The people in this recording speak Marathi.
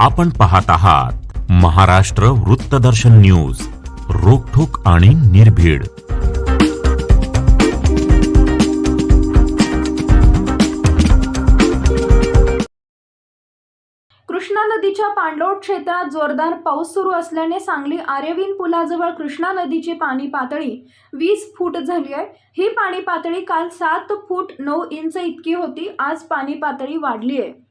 आपण पाहत आहात महाराष्ट्र वृत्तदर्शन न्यूज रोखोक आणि निर्भीड. कृष्णा नदीच्या पाणलोट क्षेत्रात जोरदार पाऊस सुरू असल्याने सांगली आर्यवीन पुलाजवळ कृष्णा नदीची पाणी पातळी वीस फूट झाली आहे. ही पाणी पातळी काल सात फूट नऊ इंच इतकी होती. आज पाणी पातळी वाढली आहे.